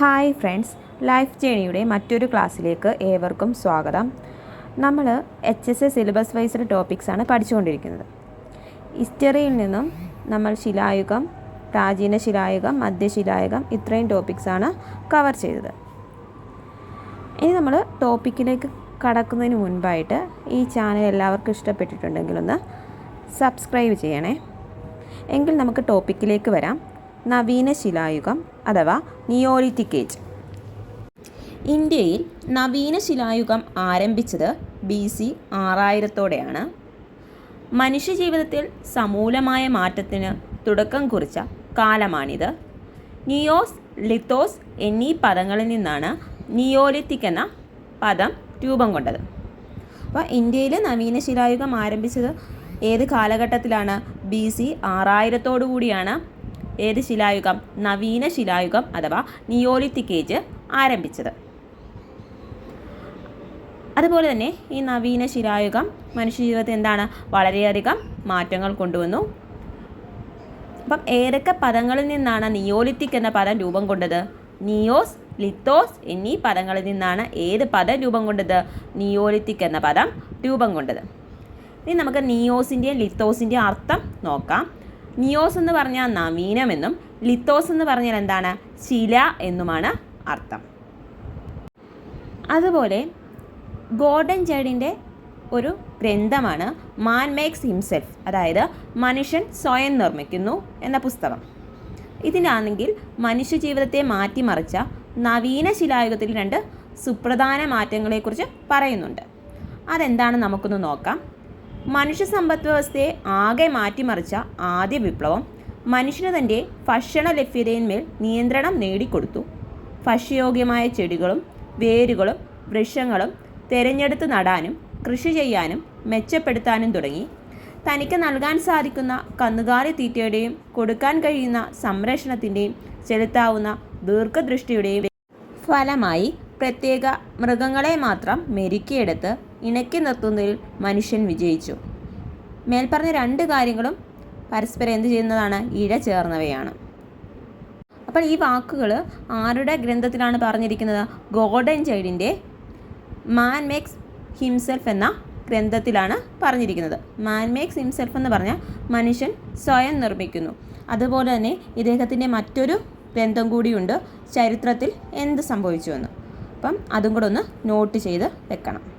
Hi friends life ജേണിയുടെ മറ്റൊരു ക്ലാസ്സിലേക്ക് ഏവർക്കും സ്വാഗതം. നമ്മൾ H S A syllabus wised ടോപ്പിക്സാണ് പഠിച്ചുകൊണ്ടിരിക്കുന്നത്. ഹിസ്റ്ററിയിൽ നിന്നും നമ്മൾ ശിലായുഗം പ്രാചീന ശിലായുഗം മധ്യശിലായുഗം ഇത്രയും ടോപ്പിക്സാണ് കവർ ചെയ്തത്. ഇനി നമ്മൾ ടോപ്പിക്കിലേക്ക് കടക്കുന്നതിന് മുൻപായിട്ട് ഈ ചാനൽ എല്ലാവർക്കും ഇഷ്ടപ്പെട്ടിട്ടുണ്ടെങ്കിൽ ഒന്ന് സബ്സ്ക്രൈബ് ചെയ്യണേ. എങ്കിൽ നമുക്ക് ടോപ്പിക്കിലേക്ക് വരാം. നവീന ശിലായുഗം അഥവാ നിയോലിത്തിക് ഏജ് ഇന്ത്യയിൽ നവീന ശിലായുഗം ആരംഭിച്ചത് ബി സി ആറായിരത്തോടെയാണ്. മനുഷ്യജീവിതത്തിൽ സമൂലമായ മാറ്റത്തിന് തുടക്കം കുറിച്ച കാലമാണിത്. നിയോസ് ലിത്തോസ് എന്നീ പദങ്ങളിൽ നിന്നാണ് നിയോലിത്തിക് എന്ന പദം രൂപം കൊണ്ടത്. അപ്പോൾ ഇന്ത്യയിൽ നവീന ശിലായുഗം ആരംഭിച്ചത് ഏത് കാലഘട്ടത്തിലാണ്? ബി സി ആറായിരത്തോടു കൂടിയാണ് ഏത് ശിലായുഗം? നവീന ശിലായുഗം അഥവാ നിയോലിത്തിക് ഏജ് ആരംഭിച്ചത്. അതുപോലെ തന്നെ ഈ നവീന ശിലായുഗം മനുഷ്യജീവിതത്തിൽ എന്താണ്? വളരെയധികം മാറ്റങ്ങൾ കൊണ്ടുവന്നു. അപ്പം ഏതൊക്കെ പദങ്ങളിൽ നിന്നാണ് നിയോലിത്തിക് എന്ന പദം രൂപം കൊണ്ടത്? നിയോസ് ലിത്തോസ് എന്നീ പദങ്ങളിൽ നിന്നാണ് ഏത് പദം രൂപം കൊണ്ടത്? നിയോലിത്തിക് എന്ന പദം രൂപം കൊണ്ടത്. ഇനി നമുക്ക് നിയോസിന്റെയും ലിത്തോസിന്റെയും അർത്ഥം നോക്കാം. നിയോസ് എന്ന് പറഞ്ഞാൽ നവീനമെന്നും ലിത്തോസ് എന്ന് പറഞ്ഞാൽ എന്താണ്? ശില എന്നുമാണ് അർത്ഥം. അതുപോലെ ഗോർഡൻ ജേഡിന്റെ ഒരു ഗ്രന്ഥമാണ് മാൻ മേക്സ് ഹിംസെൽഫ് അതായത് മനുഷ്യൻ സ്വയം നിർമ്മിക്കുന്നു എന്ന പുസ്തകം. ഇതിനാണെങ്കിൽ മനുഷ്യ ജീവിതത്തെ മാറ്റിമറിച്ച നവീന ശിലായുഗത്തിൽ രണ്ട് സുപ്രധാന മാറ്റങ്ങളെക്കുറിച്ച് പറയുന്നുണ്ട്. അതെന്താണ്? നമുക്കൊന്ന് നോക്കാം. മനുഷ്യ സമ്പദ് വ്യവസ്ഥയെ ആകെ മാറ്റിമറിച്ച ആദ്യ വിപ്ലവം മനുഷ്യന് തന്റെ ഭക്ഷണ ലഭ്യതയിന്മേൽ നിയന്ത്രണം നേടിക്കൊടുത്തു. ഭക്ഷ്യയോഗ്യമായ ചെടികളും വേരുകളും വൃക്ഷങ്ങളും തിരഞ്ഞെടുത്ത് നടാനും കൃഷി ചെയ്യാനും മെച്ചപ്പെടുത്താനും തുടങ്ങി. തനിക്ക് നൽകാൻ സാധിക്കുന്ന കന്നുകാലി തീറ്റയുടെയും കൊടുക്കാൻ കഴിയുന്ന സംരക്ഷണത്തിന്റെയും ചെലുത്താവുന്ന ദീർഘദൃഷ്ടിയുടെയും ഫലമായി പ്രത്യേക മൃഗങ്ങളെ മാത്രം മെരുക്കിയെടുത്ത് ഇണക്കി നിർത്തുന്നതിൽ മനുഷ്യൻ വിജയിച്ചു. മേൽപ്പറഞ്ഞ രണ്ട് കാര്യങ്ങളും പരസ്പരം എന്ത് ചെയ്യുന്നതാണ്? ഇഴ ചേർന്നവയാണ്. അപ്പോൾ ഈ വാക്കുകൾ ആരുടെ ഗ്രന്ഥത്തിലാണ് പറഞ്ഞിരിക്കുന്നത്? ഗോൾഡൻ ചൈൽഡിന്റെ മാൻ മേക്സ് ഹിംസെൽഫ് എന്ന ഗ്രന്ഥത്തിലാണ് പറഞ്ഞിരിക്കുന്നത്. മാൻ മേക്സ് ഹിംസെൽഫ് എന്ന് പറഞ്ഞാൽ മനുഷ്യൻ സ്വയം നിർമ്മിക്കുന്നു. അതുപോലെ തന്നെ ഇദ്ദേഹത്തിന്റെ മറ്റൊരു ഗ്രന്ഥം കൂടിയുണ്ട് ചരിത്രത്തിൽ എന്ത് സംഭവിച്ചുവെന്ന്. അപ്പം അതും കൂടെ ഒന്ന് നോട്ട് ചെയ്ത് വെക്കണം.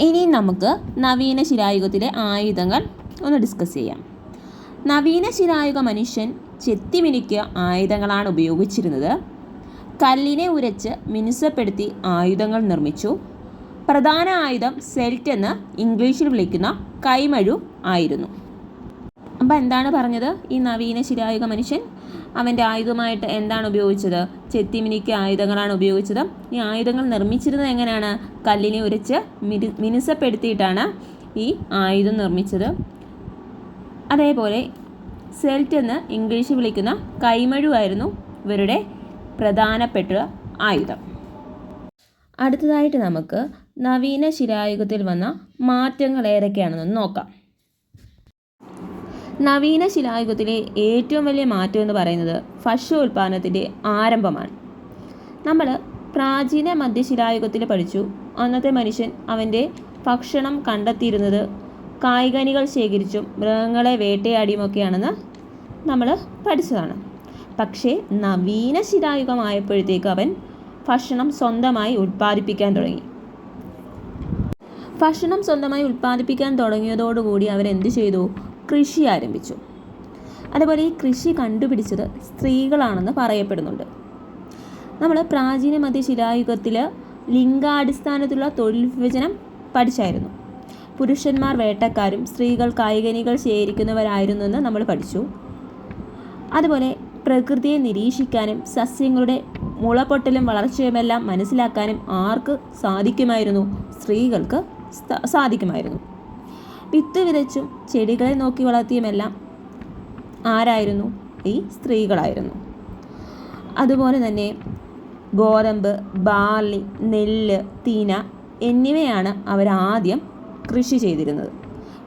ഇനി നമുക്ക് നവീന ശിലായുഗത്തിലെ ആയുധങ്ങൾ ഒന്ന് ഡിസ്കസ് ചെയ്യാം. നവീന ശിലായുഗ മനുഷ്യൻ ചെത്തിമിനുക്കിയ ആയുധങ്ങളാണ് ഉപയോഗിച്ചിരുന്നത്. കല്ലിനെ ഉരച്ച് മിനുസപ്പെടുത്തി ആയുധങ്ങൾ നിർമ്മിച്ചു. പ്രധാന ആയുധം സെൽറ്റ് എന്ന് ഇംഗ്ലീഷിൽ വിളിക്കുന്ന കൈമഴു ആയിരുന്നു. അപ്പം എന്താണ് പറഞ്ഞത്? ഈ നവീന ശിലായുഗ മനുഷ്യൻ അവന്റെ ആയുധമായിട്ട് എന്താണ് ഉപയോഗിച്ചത്? ചെത്തിമിനിക്ക് ആയുധങ്ങളാണ് ഉപയോഗിച്ചത്. ഈ ആയുധങ്ങൾ നിർമ്മിച്ചിരുന്നത് എങ്ങനെയാണ്? കല്ലിനെ ഉരച്ച് മിനി മിനുസപ്പെടുത്തിയിട്ടാണ് ഈ ആയുധം നിർമ്മിച്ചത്. അതേപോലെ സെൽറ്റ് എന്ന് ഇംഗ്ലീഷ് വിളിക്കുന്ന കൈമഴുവായിരുന്നു ഇവരുടെ പ്രധാനപ്പെട്ട ആയുധം. അടുത്തതായിട്ട് നമുക്ക് നവീന ശിലായുഗത്തിൽ വന്ന മാറ്റങ്ങൾ ഏതൊക്കെയാണെന്ന് നോക്കാം. നവീന ശിലായുഗത്തിലെ ഏറ്റവും വലിയ മാറ്റം എന്ന് പറയുന്നത് ഭക്ഷ്യ ഭക്ഷ്യോൽപാദനത്തിന്റെ ആരംഭമാണ്. നമ്മൾ പ്രാചീന മധ്യശിലായുഗത്തിൽ പഠിച്ചു. അന്നത്തെ മനുഷ്യൻ അവന്റെ ഭക്ഷണം കണ്ടെത്തിയിരുന്നത് കായികനികൾ ശേഖരിച്ചും മൃഗങ്ങളെ വേട്ടയാടിയുമൊക്കെയാണെന്ന് നമ്മൾ പഠിച്ചതാണ്. പക്ഷേ നവീന ശിലായുഗമായപ്പോഴത്തേക്ക് അവൻ ഭക്ഷണം സ്വന്തമായി ഉൽപ്പാദിപ്പിക്കാൻ തുടങ്ങി. ഭക്ഷണം സ്വന്തമായി ഉൽപ്പാദിപ്പിക്കാൻ തുടങ്ങിയതോടുകൂടി അവരെന്ത് ചെയ്തു? കൃഷി ആരംഭിച്ചു. അതുപോലെ ഈ കൃഷി കണ്ടുപിടിച്ചത് സ്ത്രീകളാണെന്ന് പറയപ്പെടുന്നുണ്ട്. നമ്മൾ പ്രാചീന മധ്യശിലായുഗത്തിൽ ലിംഗാടിസ്ഥാനത്തിലുള്ള തൊഴിൽ വിഭജനം പഠിച്ചായിരുന്നു. പുരുഷന്മാർ വേട്ടക്കാരും സ്ത്രീകൾ കായികനികൾ ശേഖരിക്കുന്നവരായിരുന്നു എന്ന് നമ്മൾ പഠിച്ചു. അതുപോലെ പ്രകൃതിയെ നിരീക്ഷിക്കാനും സസ്യങ്ങളുടെ മുളപൊട്ടലും വളർച്ചയുമെല്ലാം മനസ്സിലാക്കാനും ആർക്ക് സാധിക്കുമായിരുന്നു? സ്ത്രീകൾക്ക് സാധിക്കുമായിരുന്നു. വിത്ത് വിതച്ചും ചെടികളെ നോക്കി വളർത്തിയുമെല്ലാം ആരായിരുന്നു? ഈ സ്ത്രീകളായിരുന്നു. അതുപോലെ തന്നെ ഗോതമ്പ് ബാർലി നെല്ല് തീന എന്നിവയാണ് അവരാദ്യം കൃഷി ചെയ്തിരുന്നത്.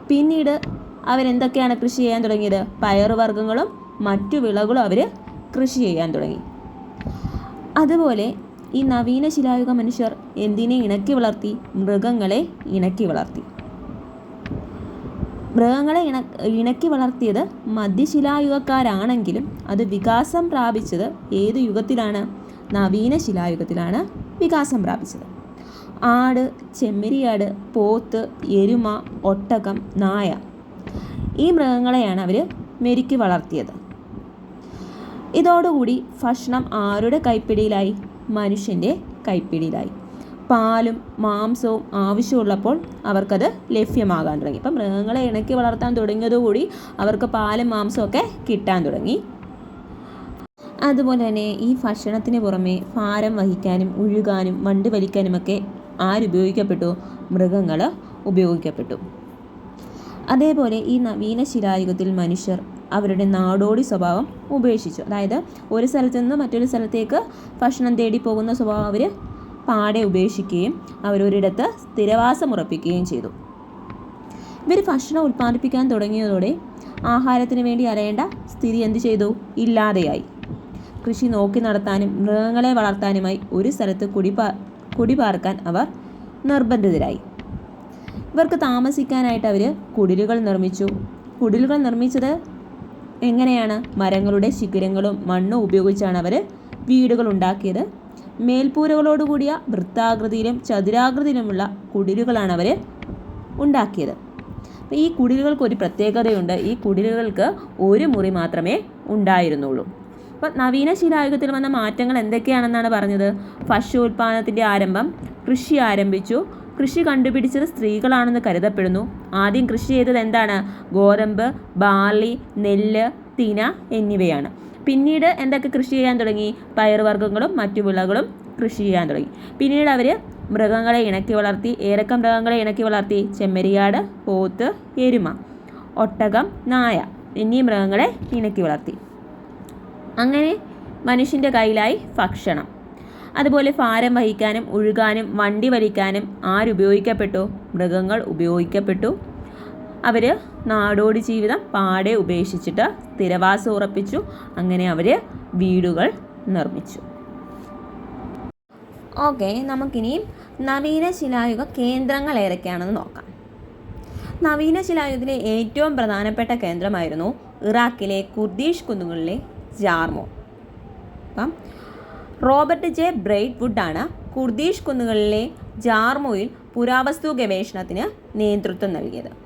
പിന്നീട് അവരെന്തൊക്കെയാണ് കൃഷി ചെയ്യാൻ തുടങ്ങിയത്? പയറുവർഗങ്ങളും മറ്റു വിളകളും അവർ കൃഷി ചെയ്യാൻ തുടങ്ങി. അതുപോലെ ഈ നവീന ശിലായുഗ മനുഷ്യർ എന്തിനെ ഇണക്കി വളർത്തി? മൃഗങ്ങളെ ഇണക്കി വളർത്തി. മൃഗങ്ങളെ ഇണ ഇണക്കി വളർത്തിയത് മധ്യശിലായുഗക്കാരാണെങ്കിലും അത് വികാസം പ്രാപിച്ചത് ഏത് യുഗത്തിലാണ്? നവീന ശിലായുഗത്തിലാണ് വികാസം പ്രാപിച്ചത്. ആട് ചെമ്മരിയാട് പോത്ത് എരുമ ഒട്ടകം നായ ഈ മൃഗങ്ങളെയാണ് അവർ മെരുക്കി വളർത്തിയത്. ഇതോടുകൂടി ഭക്ഷണം ആരുടെ കൈപ്പിടിയിലായി? മനുഷ്യന്റെ കൈപ്പിടിയിലായി. പാലും മാംസവും ആവശ്യമുള്ളപ്പോൾ അവർക്കത് ലഭ്യമാകാൻ തുടങ്ങി. ഇപ്പം മൃഗങ്ങളെ ഇണക്കി വളർത്താൻ തുടങ്ങിയതോടുകൂടി അവർക്ക് പാലും മാംസവും ഒക്കെ കിട്ടാൻ തുടങ്ങി. അതുപോലെ തന്നെ ഈ ഭക്ഷണത്തിന് പുറമെ ഭാരം വഹിക്കാനും ഉഴുകാനും വണ്ട് വലിക്കാനുമൊക്കെ ആരുപയോഗിക്കപ്പെട്ടു മൃഗങ്ങൾ ഉപയോഗിക്കപ്പെട്ടു? അതേപോലെ ഈ നവീന ശിലായുഗത്തിൽ മനുഷ്യർ അവരുടെ നാടോടി സ്വഭാവം ഉപേക്ഷിച്ചു. അതായത് ഒരു സ്ഥലത്ത് നിന്ന് മറ്റൊരു സ്ഥലത്തേക്ക് ഭക്ഷണം തേടി പോകുന്ന സ്വഭാവം അവർ പാടെ ഉപേക്ഷിക്കുകയും അവരൊരിടത്ത് സ്ഥിരവാസം ഉറപ്പിക്കുകയും ചെയ്തു. ഇവർ ഭക്ഷണം ഉൽപ്പാദിപ്പിക്കാൻ തുടങ്ങിയതോടെ ആഹാരത്തിന് വേണ്ടി അലയേണ്ട സ്ഥിതി എന്ത് ചെയ്തു? ഇല്ലാതെയായി. കൃഷി നോക്കി നടത്താനും മൃഗങ്ങളെ വളർത്താനുമായി ഒരു സ്ഥലത്ത് കുടിപാ കുടിപാർക്കാൻ അവർ നിർബന്ധിതരായി. ഇവർക്ക് താമസിക്കാനായിട്ട് അവർ കുടിലുകൾ നിർമ്മിച്ചു. കുടിലുകൾ നിർമ്മിച്ചത് എങ്ങനെയാണ്? മരങ്ങളുടെ ശിഖരങ്ങളും മണ്ണും ഉപയോഗിച്ചാണ് അവർ വീടുകൾ ഉണ്ടാക്കിയത്. മേൽപ്പൂരകളോടുകൂടിയ വൃത്താകൃതിയിലും ചതുരാകൃതിയിലുമുള്ള കുടിലുകളാണ് അവർ ഉണ്ടാക്കിയത്. അപ്പോൾ ഈ കുടിലുകൾക്ക് ഒരു പ്രത്യേകതയുണ്ട്. ഈ കുടിലുകൾക്ക് ഒരു മുറി മാത്രമേ ഉണ്ടായിരുന്നുള്ളൂ. അപ്പോൾ നവീന ശിലായുഗത്തിൽ വന്ന മാറ്റങ്ങൾ എന്തൊക്കെയാണെന്നാണ് പറഞ്ഞത്? ഭക്ഷ്യോത്പാദനത്തിന്റെ ആരംഭം കൃഷി ആരംഭിച്ചു. കൃഷി കണ്ടുപിടിച്ചത് സ്ത്രീകളാണെന്ന് കരുതപ്പെടുന്നു. ആദ്യം കൃഷി ചെയ്തത് എന്താണ്? ഗോതമ്പ് ബാർലി നെല്ല് തിന എന്നിവയാണ്. പിന്നീട് എന്തൊക്കെ കൃഷി ചെയ്യാൻ തുടങ്ങി? പയറുവർഗങ്ങളും മറ്റു വിളകളും കൃഷി ചെയ്യാൻ തുടങ്ങി. പിന്നീട് അവർ മൃഗങ്ങളെ ഇണക്കി വളർത്തി ഏതൊക്കെ മൃഗങ്ങളെ ഇണക്കി വളർത്തി. ചെമ്മരിയാട് പോത്ത് എരുമ ഒട്ടകം നായ എന്നീ മൃഗങ്ങളെ ഇണക്കി വളർത്തി. അങ്ങനെ മനുഷ്യന്റെ കയ്യിലായി ഭക്ഷണം. അതുപോലെ ഭാരം വഹിക്കാനും ഒഴുകാനും വണ്ടി വലിക്കാനും ആരുപയോഗിക്കപ്പെട്ടു? മൃഗങ്ങൾ ഉപയോഗിക്കപ്പെട്ടു. അവർ നാടോടി ജീവിതം പാടെ ഉപേക്ഷിച്ചിട്ട് സ്ഥിരവാസം ഉറപ്പിച്ചു. അങ്ങനെ അവർ വീടുകൾ നിർമ്മിച്ചു. ഓക്കെ നമുക്കിനി നവീന ശിലായുഗ കേന്ദ്രങ്ങൾ ഏതൊക്കെയാണെന്ന് നോക്കാം. നവീന ശിലായുഗത്തിലെ ഏറ്റവും പ്രധാനപ്പെട്ട കേന്ദ്രമായിരുന്നു ഇറാഖിലെ കുർദീഷ് കുന്നുകളിലെ ജാർമോ. അപ്പം റോബർട്ട് ജെ ബ്രൈറ്റ് വുഡാണ് കുർദീഷ് കുന്നുകളിലെ ജാർമോയിൽ പുരാവസ്തു ഗവേഷണത്തിന് നേതൃത്വം നൽകിയത്.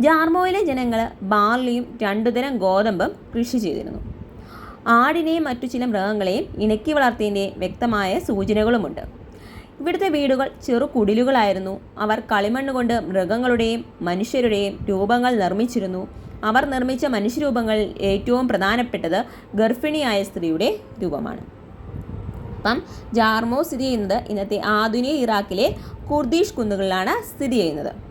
ജാർമോയിലെ ജനങ്ങൾ ബാർലിയും രണ്ടുതരം ഗോതമ്പും കൃഷി ചെയ്തിരുന്നു. ആടിനെയും മറ്റു ചില മൃഗങ്ങളെയും ഇണക്കി വളർത്തിയതിന്റെ വ്യക്തമായ സൂചനകളുമുണ്ട്. ഇവിടുത്തെ വീടുകൾ ചെറു കുടിലുകളായിരുന്നു. അവർ കളിമണ്ണ് കൊണ്ട് മൃഗങ്ങളുടെയും മനുഷ്യരുടെയും രൂപങ്ങൾ നിർമ്മിച്ചിരുന്നു. അവർ നിർമ്മിച്ച മനുഷ്യരൂപങ്ങളിൽ ഏറ്റവും പ്രധാനപ്പെട്ടത് ഗർഭിണിയായ സ്ത്രീയുടെ രൂപമാണ്. അപ്പം ജാർമോ സ്ഥിതി ചെയ്യുന്നത് ഇന്നത്തെ ആധുനിക ഇറാഖിലെ കുർദീഷ് കുന്നുകളിലാണ് സ്ഥിതി ചെയ്യുന്നത്.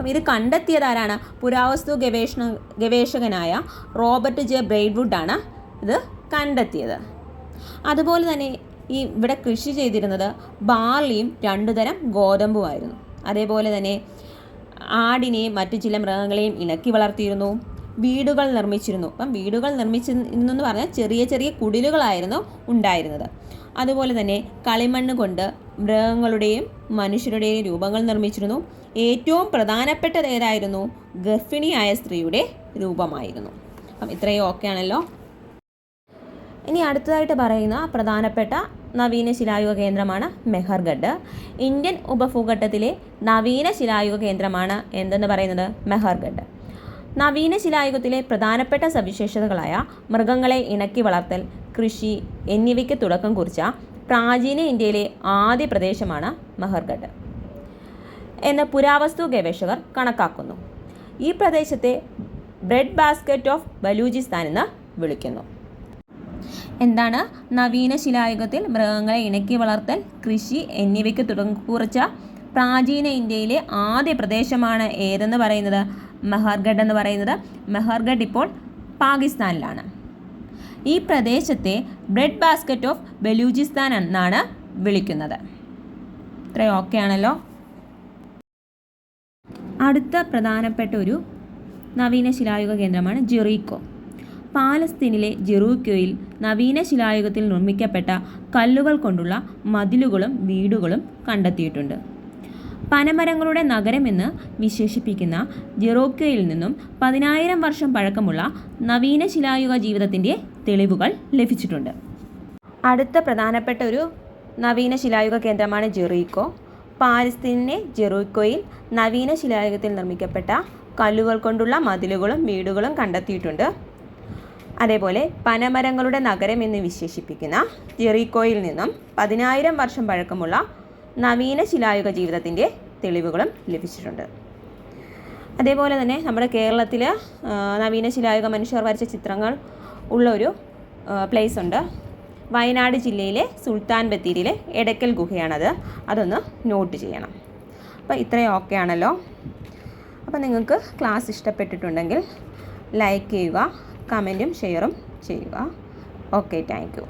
അപ്പം ഇത് കണ്ടെത്തിയത് ആരാണ്? പുരാവസ്തു ഗവേഷണ ഗവേഷകനായ റോബർട്ട് ജെ ബ്രെയ്ഡ്വുഡാണ് ഇത് കണ്ടെത്തിയത്. അതുപോലെ തന്നെ ഈ ഇവിടെ കൃഷി ചെയ്തിരുന്നത് ബാർലിയും രണ്ടു തരം ഗോതമ്പുമായിരുന്നു അതേപോലെ തന്നെ ആടിനെയും മറ്റു ചില മൃഗങ്ങളെയും ഇണക്കി വളർത്തിയിരുന്നു. വീടുകൾ നിർമ്മിച്ചിരുന്നു. അപ്പം വീടുകൾ നിർമ്മിച്ചിരുന്നു എന്ന് പറഞ്ഞാൽ ചെറിയ ചെറിയ കുടിലുകളായിരുന്നു ഉണ്ടായിരുന്നത്. അതുപോലെ തന്നെ കളിമണ്ണ് കൊണ്ട് മൃഗങ്ങളുടെയും മനുഷ്യരുടെയും രൂപങ്ങൾ നിർമ്മിച്ചിരുന്നു. ഏറ്റവും പ്രധാനപ്പെട്ടത് ഏതായിരുന്നു? ഗർഭിണിയായ സ്ത്രീയുടെ രൂപമായിരുന്നു. അപ്പം ഇത്രയും ഓക്കെ ആണല്ലോ. ഇനി അടുത്തതായിട്ട് പറയുന്ന പ്രധാനപ്പെട്ട നവീന ശിലായുഗ കേന്ദ്രമാണ് മെഹർഗഡ്. ഇന്ത്യൻ ഉപഭൂഘട്ടത്തിലെ നവീന ശിലായുഗ കേന്ദ്രമാണ് എന്തെന്ന് പറയുന്നത്? മെഹർഗഡ്. നവീന ശിലായുഗത്തിലെ പ്രധാനപ്പെട്ട സവിശേഷതകളായ മൃഗങ്ങളെ ഇണക്കി വളർത്തൽ കൃഷി എന്നിവയ്ക്ക് തുടക്കം കുറിച്ച പ്രാചീന ഇന്ത്യയിലെ ആദ്യ പ്രദേശമാണ് മെഹർഗഡ്. എന്ന് പുരാവസ്തു ഗവേഷകർ കണക്കാക്കുന്നു. ഈ പ്രദേശത്തെ ബ്രെഡ് ബാസ്ക്കറ്റ് ഓഫ് ബലൂചിസ്ഥാൻ എന്ന് വിളിക്കുന്നു. എന്താണ്? നവീന ശിലായുഗത്തിൽ മൃഗങ്ങളെ ഇണക്കി വളർത്തൽ കൃഷി എന്നിവയ്ക്ക് തുടങ്ങിക്കുറിച്ച കുറിച്ച പ്രാചീന ഇന്ത്യയിലെ ആദ്യ പ്രദേശമാണ് ഏതെന്ന് പറയുന്നത്? മെഹർഗഡ് എന്ന് പറയുന്നത് മെഹർഗഡ് ഇപ്പോൾ പാകിസ്ഥാനിലാണ്. ഈ പ്രദേശത്തെ ബ്രെഡ് ബാസ്ക്കറ്റ് ഓഫ് ബലൂചിസ്ഥാൻ എന്നാണ് വിളിക്കുന്നത്. ഇത്രയും ഓക്കെ ആണല്ലോ? അടുത്ത പ്രധാനപ്പെട്ട ഒരു നവീന ശിലായുഗ കേന്ദ്രമാണ് ജെറീക്കോ. പാലസ്തീനിലെ ജെറൂക്കോയിൽ നവീന ശിലായുഗത്തിൽ നിർമ്മിക്കപ്പെട്ട കല്ലുകൾ കൊണ്ടുള്ള മതിലുകളും വീടുകളും കണ്ടെത്തിയിട്ടുണ്ട്. പനമരങ്ങളുടെ നഗരമെന്ന് വിശേഷിപ്പിക്കുന്ന ജെറോക്കോയിൽ നിന്നും പതിനായിരം വർഷം പഴക്കമുള്ള നവീന ശിലായുഗ ജീവിതത്തിന്റെ തെളിവുകൾ ലഭിച്ചിട്ടുണ്ട്. അടുത്ത പ്രധാനപ്പെട്ട ഒരു നവീന ശിലായുഗ കേന്ദ്രമാണ് ജെറീക്കോ. പാലസ്തീനിലെ ജെറൂക്കോയിൽ നവീന ശിലായുഗത്തിൽ നിർമ്മിക്കപ്പെട്ട കല്ലുകൾ കൊണ്ടുള്ള മതിലുകളും വീടുകളും കണ്ടെത്തിയിട്ടുണ്ട്. അതേപോലെ പനമരങ്ങളുടെ നഗരം എന്ന് വിശേഷിപ്പിക്കുന്ന ജെറീക്കോയിൽ നിന്നും പതിനായിരം വർഷം പഴക്കമുള്ള നവീന ശിലായുഗ ജീവിതത്തിന്റെ തെളിവുകളും ലഭിച്ചിട്ടുണ്ട്. അതേപോലെ തന്നെ നമ്മുടെ കേരളത്തിൽ നവീന ശിലായുഗ മനുഷ്യർ വരച്ച ചിത്രങ്ങൾ ഉള്ള ഒരു പ്ലേസ് ഉണ്ട്. വയനാട് ജില്ലയിലെ സുൽത്താൻ ബത്തേരിയിലെ എടക്കൽ ഗുഹയാണത്. അതൊന്ന് നോട്ട് ചെയ്യണം. അപ്പോൾ ഇത്രയും ഓക്കെ ആണല്ലോ. അപ്പോൾ നിങ്ങൾക്ക് ക്ലാസ് ഇഷ്ടപ്പെട്ടിട്ടുണ്ടെങ്കിൽ ലൈക്ക് ചെയ്യുക കമന്റും ഷെയറും ചെയ്യുക. Okay thank